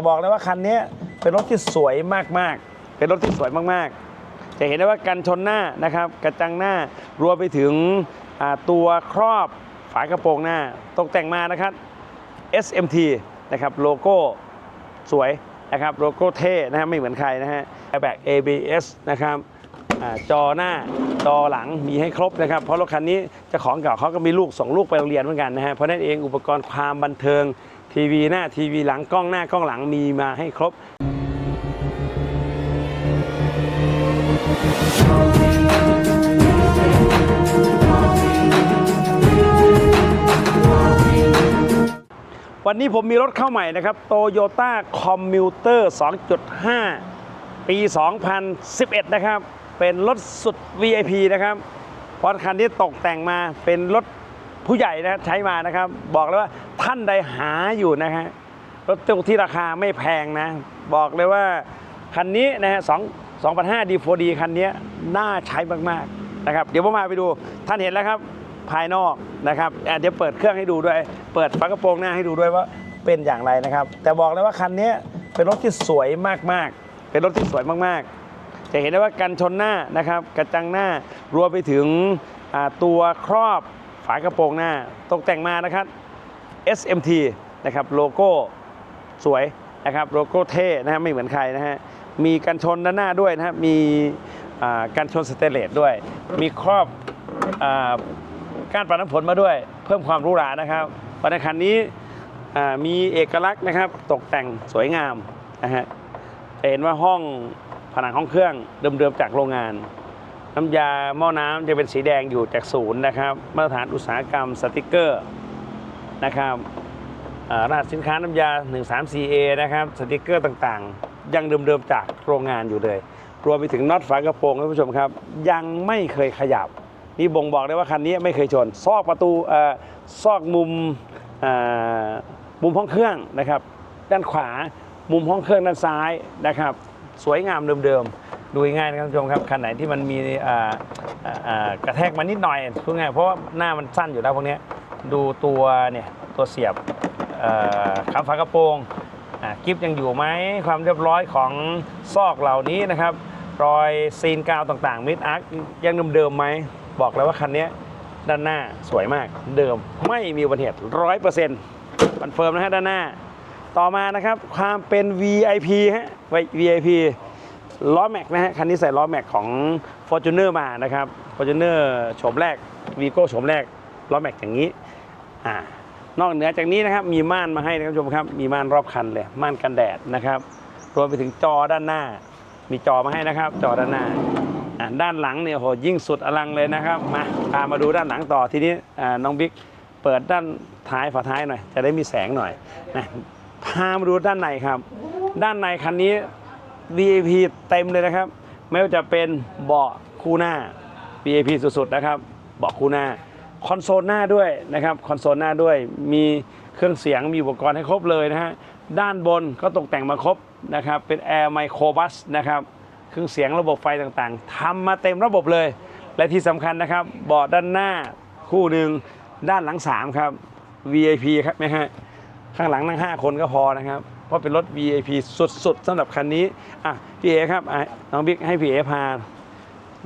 จะบอกเลยว่าคันนี้เป็นรถที่สวยมากๆ เป็นรถที่สวยมากๆ จะเห็นได้ว่ากันชนหน้านะครับ กระจังหน้ารวมไปถึงตัวครอบฝากระโปรงหน้าตกแต่งมานะครับ SMT นะครับโลโก้สวยนะครับโลโก้เท่นะฮะไม่เหมือนใครนะฮะแบก ABS นะครับอจอหน้าจอหลังมีให้ครบนะครับ เพราะรถคันนี้จ้าของเก่าเขาก็มีลูกส่งลูกไปโรงเรียนเหมือนกันนะฮะเพราะนั่นเองอุปกรณ์ความบันเทิง ทีวีหน้าทีวีหลังกล้องหน้ากล้องหลังมีมาให้ครบ วันนี้ผมมีรถเข้าใหม่นะครับ Toyota Commuter 2.5 ปี 2011 นะครับ เป็นรถสุด VIP นะครับเพราะคันนี้ตกแต่งมาเป็นรถ ผู้ใหญ่นะใช้มานะครับ บอกเลยว่าท่านใดหาอยู่นะฮะรถตู้ที่ราคาไม่แพงนะ บอกเลยว่าคันนี้นะฮะ2 2005 D4D คันนี้น่าใช้มากๆนะครับ เดี๋ยวผมมาไปดูท่านเห็นแล้วครับภายนอกนะครับอะเดี๋ยวเปิดเครื่องให้ดูด้วย เปิดฝากระโปรงหน้าให้ดูด้วยว่าเป็นอย่างไรนะครับ แต่บอกเลยว่าคันนี้เป็นรถที่สวยมากๆ เป็นรถที่สวยมากๆ จะเห็นได้ว่ากันชนหน้านะครับ กระจังหน้ารวมไปถึงตัวครอบ ฝากระโปรงหน้าตกแต่งมานะครับ SMT นะครับโลโก้สวยนะครับโลโก้เท่นะฮะไม่เหมือนใครนะฮะมีกันชนด้านหน้าด้วยนะครับมีกันชนสเตเลสด้วย มีครอบอ่าการปัดน้ำฝนมาด้วย เพิ่มความหรู้หรานะครับวันคันนี้มีเอกลักษณ์นะครับตกแต่งสวยงามนะฮะเห็นว่าห้องผนังห้องเครื่องเดิมๆจากโรงงาน น้ำยาหม้อน้ำจะเป็นสีแดงอยู่จากศูนย์นะครับ มาตรฐานอุตสาหกรรมสติกเกอร์นะครับอ่ารหัสสินค้าน้ำยา 134A นะครับสติกเกอร์ต่างๆ ยังเดิมๆจากโรงงานอยู่เลย รวมไปถึงน็อตฝากระโปรงท่านผู้ชมครับ ยังไม่เคยขยับ นี่บ่งบอกได้ว่าคันนี้ไม่เคยชน ซอกประตูอซอกมุมมุมห้องเครื่องนะครับ ด้านขวามุมห้องเครื่องด้านซ้ายนะครับ สวยงามเดิมๆ ดูง่ายนะครับท่านผู้ชมครับคันไหนที่มันมีกระแทกมานิดหน่อยพูดง่ายเพราะว่าหน้ามันสั้นอยู่แล้วพวกนี้ดูตัวเนี่ยตัวเสียบคำฝากระโปรงกิฟยังอยู่ไหมความเรียบร้อยของซอกเหล่านี้นะครับ รอยซีนกาวต่างๆมิดอาร์คยังเดิมๆไหมบอกเลยว่าคันนี้ด้านหน้าสวยมากเดิมไม่มีอุบัติเหตุร้อยเปอร์เซ็นต์คอนเฟิร์มนะฮะด้านหน้า ต่อมานะครับความเป็น VIP ฮะ VIP ล้อแม็กนะฮะคันนี้ใส่ล้อแม็กของ Fortuner มานะครับ Fortuner โฉมแรก Vigo โฉมแรกล้อแม็กอย่างนี้อ่านอกเหนือจากนี้นะครับมีม่านมาให้นะครับผู้ชมครับ มีม่านรอบคันเลยม่านกันแดดนะครับรวมไปถึงจอด้านหน้า มีจอมาให้นะครับ จอด้านหน้าด้านหลังเนี่ยโหยิ่งสุดอลังเลยนะครับมาพามาดูด้านหลังต่อทีนี้น้องบิ๊กเปิดด้านท้ายฝาท้ายหน่อย จะได้มีแสงหน่อยนะพามาดูด้านในครับ ด้านในคันนี้ VIP เต็มเลยนะครับ ไม่ว่าจะเป็นเบาะคู่หน้า VIP สุดๆนะครับ เบาะคู่หน้า คอนโซลหน้าด้วยนะครับ คอนโซลหน้าด้วย มีเครื่องเสียง มีอุปกรณ์ให้ครบเลยนะฮะ ด้านบนก็ตกแต่งมาครบนะครับ เป็น Air Microbus นะครับ เครื่องเสียงระบบไฟต่างๆทำมาเต็มระบบเลย และที่สำคัญนะครับ เบาะด้านหน้าคู่หนึ่ง ด้านหลัง3ครับ VIP ครับไหมฮะ ข้างหลังนั่ง5คนก็พอนะครับ เพราะเป็นรถ VIP สุดๆสำหรับคันนี้อะพี่เอครับอะน้องบิ๊กให้พี่เอพา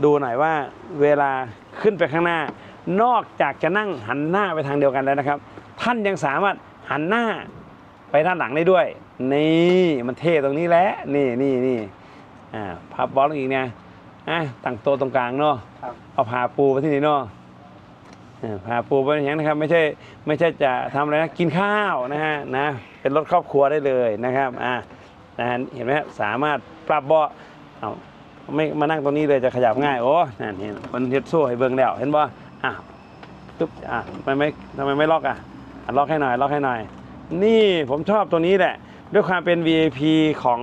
ดูหน่อยว่าเวลาขึ้นไปข้างหน้า นอกจากจะนั่งหันหน้าไปทางเดียวกันแล้วนะครับ ท่านยังสามารถหันหน้าไปด้านหลังได้ด้วย นี่มันเท่ตรงนี้แหละนี่นี่นี่อ่าพับบอลลงอีกเนี่ยอะตั้งโต๊ะตรงกลางเนาะครับเอาผ้าปูไปที่นี่เนาะ อ่าปูไปอย่างนะครับไม่ใช่ไม่ใช่จะทำอะไรนะกินข้าวนะฮะนะเป็นรถครอบครัวได้เลยนะครับอ่านะเห็นไหมสามารถปรับเบาะเอาไม่มานั่งตรงนี้เลยจะขยับง่ายโอ้นั่นเห็นมันเฮ็ดโซ่ให้เบิ่งแล้วเห็นบ่อะปึ๊บอะทำไมไม่ทำไมไม่ล็อกอะล็อกให้หน่อยล็อกให้หน่อย นี่ผมชอบตัวนี้แหละ ด้วยความเป็น VIP ของ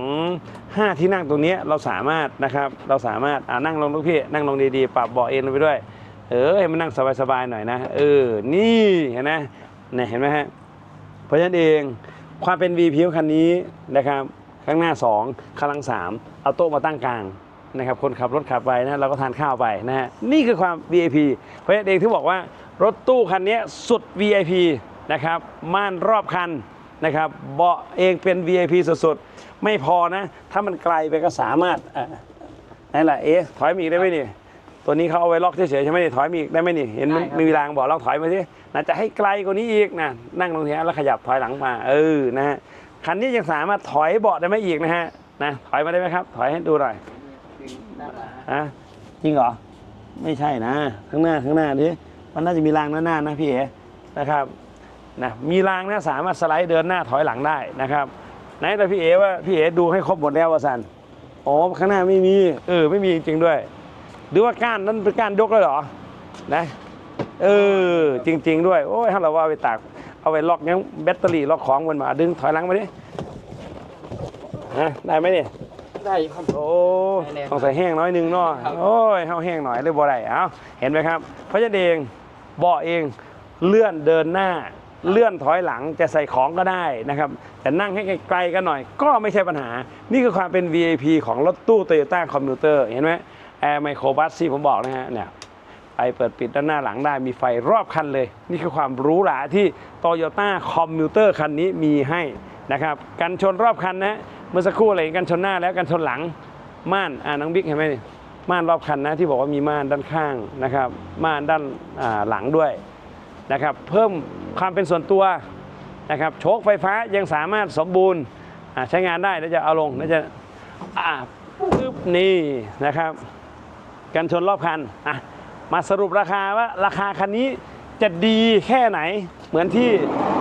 5 ที่นั่งตรงนี้เราสามารถนะครับเราสามารถอ่านั่งลงลูกพี่นั่งลงดีๆ ปรับเบาะเอ็นไปด้วย เออให้มันนั่งสบายๆหน่อยนะ เออ นี่เห็นไหมเนี่ยเห็นไหมฮะ เพราะฉะนั้นเองความเป็น VIP ของคันนี้นะครับ ข้างหน้า 2ข้างหลัง 3 เอาโต๊ะมาตั้งกลางนะครับ คนขับรถขับไปนะเราก็ทานข้าวไปนะฮะ นี่คือความ VIP เพราะฉะนั้นเองที่บอกว่ารถตู้คันนี้สุด VIP นะครับ ม่านรอบคันนะครับ เบาะเองเป็น VIP สุดๆ ไม่พอนะ ถ้ามันไกลไปก็สามารถอะนั่นแหละเอ๊ถอยมาอีกได้ไหมนี่ ตัวนี้เขาเอาไว้ล็อกเฉยๆใช่ไหมนี่ถอยมาอีกได้ไหมนี่เห็นมันได้ครับไม่มีรางบอกลองถอยมาสิน่าจะให้ไกลกว่านี้อีกนะนั่งตรงนี้แล้วขยับถอยหลังมาเออนะฮะคันนี้ยังสามารถถอยเบาะได้ไหมอีกนะฮะนะถอยมาได้ไหมครับ ถอยให้ดูหน่อยด้านหลังฮะจริงเหรอไม่ใช่นะข้างหน้าข้างหน้าดิมันน่าจะมีรางหน้าหน้านะพี่เอ๋นะครับนะมีรางนะสามารถสไลด์เดินหน้าถอยหลังได้นะครับไหนแต่พี่เอ๋ว่าพี่เอ๋ดูให้ครบหมดแล้ววะสันอ๋อข้างหน้าไม่มีเออไม่มีจริงๆด้วย หรือว่าก้านนั้นเป็นก้านยกเลยเหรอนะเออจริง ๆ ด้วยโอ้ยถ้าเราว่าเอาไปตากเอาไปล็อกยังแบตเตอรี่ล็อกของมันมาดึงถอยหลังมาดิฮะได้ไหมเนี่ยได้ครับโอ้ได้แล้วต้องใส่แห้งน้อยหนึงเนาะครับโอ้ยเฮาแห้งหน่อยเลยบ่ได้เอ้าเห็นไหมครับ เพราะฉะนั้นเองเบาะเองเลื่อนเดินหน้าเลื่อนถอยหลังจะใส่ของก็ได้นะครับแต่นั่งให้ไกลๆกันหน่อย ก็ไม่ใช่ปัญหา นี่คือความเป็น VIP ของรถตู้ Toyota Commuter เห็นไหม แอร์ไมโครบัสที่ผมบอกนะฮะเนี่ยไฟเปิดปิดด้านหน้าหลังได้มีไฟรอบคันเลย นี่คือความรูหราที่ Toyota Commuter คันนี้มีให้นะครับกันชนรอบคันนะเมื่อสักครู่อะไรกันชนหน้าแล้วกันชนหลังม่านอ่าน้องบิ๊กเห็นไหมม่านรอบคันนะที่บอกว่ามีม่านด้านข้างนะครับม่านด้านาหลังด้วยนะครับเพิ่มความเป็นส่วนตัวนะครับโชคไฟฟ้ายังสามารถสมบูรณ์ใช้งานได้แล้วจะเอาลงแล้วจะอ่าปึ๊บนี่นะครับ กันชนรอบคันอะมาสรุปราคาว่าราคาคันนี้จะดีแค่ไหน เหมือนที่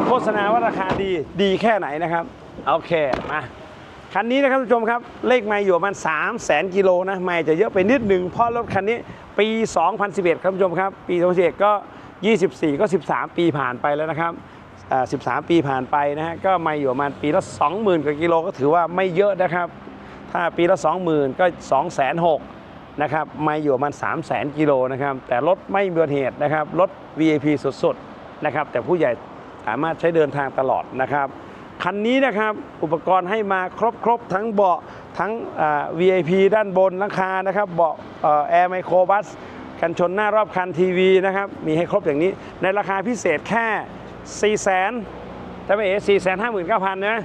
โฆษณาว่าราคาดีดีแค่ไหนนะครับโอเคมาคันนี้นะครับท่านผู้ชมครับ เลขไม่อยู่ประมาณ3 0 0แสนกิโลนะไม่จะเยอะไปนิดหนึ่งเพราะรถคันนี้ปี 2011 ครับท่านผู้ชมครับ ปี 2011 ก็ 24 ก็ 13 ปีผ่านไปแล้วนะครับอ่า13 ปีผ่านไปนะฮะก็ไม่อยู่ประมาณปีละ 20,000กว่ากิโลก็ถือว่าไม่เยอะนะครับ ถ้าปีละ 20,000 ก็ 2 6 0 0 0 นะครับม่อยู่ประมาณ3 0 0 0 0 กิโลนะครับแต่รถไม่มีอุบัติเหตุนะครับรถ VIP สุดๆนะครับแต่ผู้ใหญ่สามารถใช้เดินทางตลอดนะครับคันนี้นะครับอุปกรณ์ให้มาครบๆทั้งเบาะทั้ง VIP ด้านบนหลังคานะครับเบาะแอร์ไมโครบัสกันชนหน้ารอบคันทีวีนะครับมีให้ครบอย่างนี้ในราคาพิเศษแค่ 4 0 0 0 0 0ใช่ไหมเอ๋4 5 9 0 0 0นะ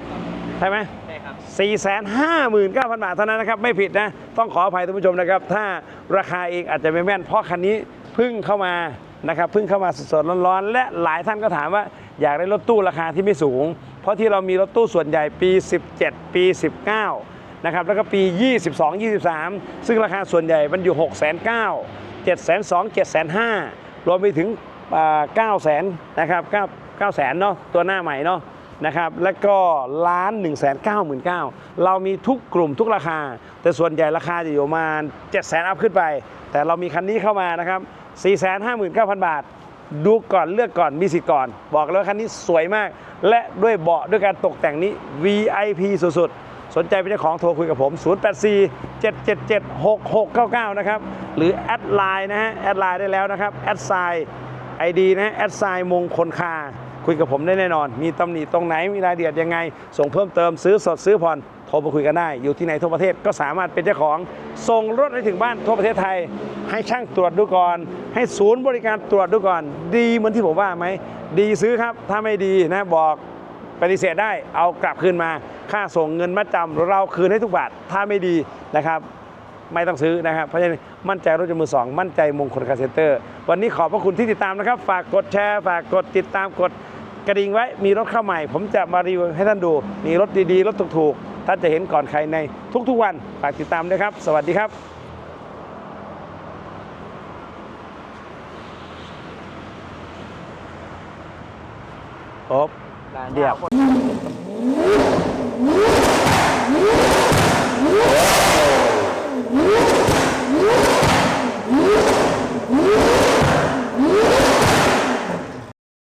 ใช่ไหมใช่ครับ 459,000 บาทเท่านั้นนะครับ ไม่ผิดนะ ต้องขออภัยท่านผู้ชมนะครับ ถ้าราคาเองอาจจะไม่แม่น เพราะคันนี้เพิ่งเข้ามานะครับเพิ่งเข้ามาสดๆร้อนๆ และหลายท่านก็ถามว่าอยากได้รถตู้ราคาที่ไม่สูง เพราะที่เรามีรถตู้ส่วนใหญ่ปี 17 ปี 19 นะครับ แล้วก็ปี 22 23 ซึ่งราคาส่วนใหญ่มันอยู่ 6 9 0 0 0 7 2 0 0 7 5รวมไปถึง 9 0 0 0 0นะครับ9 9 0 0 0เนาะตัวหน้าใหม่เนาะ นะครับ แล้วก็ล้าน1 9 9 0 0 0 เรามีทุกกลุ่มทุกราคา แต่ส่วนใหญ่ราคาจะอยู่ประมาณ7 0 0 0 0อัพขึ้นไป แต่เรามีคันนี้เข้ามานะครับ 4 5 9 0 0 0 บาท ดูก่อนเลือกก่อนมีสิทธิ์ก่อน บอกเลยว่าคันนี้สวยมาก และด้วยเบาะด้วยการตกแต่งนี้ VIP สุดๆ สนใจเป็นเจ้าของโทรคุยกับผม 084 777 6699 นะครับ หรือแอดไลน์นะฮะแอดไลน์ได้แล้วนะครับแอดไซน์ไอดีนะฮะแอดไซน์มงคลคา คุยกับผมได้แน่นอน มีตำหนิตรงไหนมีรายละเอียดยังไง ส่งเพิ่มเติมซื้อสดซื้อผ่อนโทรมาคุยกันได้ อยู่ที่ไหนทั่วประเทศก็สามารถเป็นเจ้าของ ส่งรถให้ถึงบ้านทั่วประเทศไทย ให้ช่างตรวจดูก่อน ให้ศูนย์บริการตรวจดูก่อน ดีเหมือนที่ผมว่าไหมดีซื้อครับถ้าไม่ดีนะบอกปฏิเสธได้เอากลับคืนมา ค่าส่งเงินมัดจำเราคืนให้ทุกบาทถ้าไม่ดีนะครับ ไม่ต้องซื้อนะครับ เพราะฉะนั้นมั่นใจรถยนต์มือสองมั่นใจมงคลคาเซนเตอร์ วันนี้ขอบพระคุณที่ติดตามนะครับ ฝากกดแชร์ ฝากกดติดตามกด กระดิ่งไว้มีรถเข้าใหม่ ผมจะมารีวิวให้ท่านดู มีรถดีๆ รถถูกๆ ท่านจะเห็นก่อนใครในทุกๆวัน ฝากติดตามด้วยครับ สวัสดีครับโอ๊บร้านเดี๋ยวคน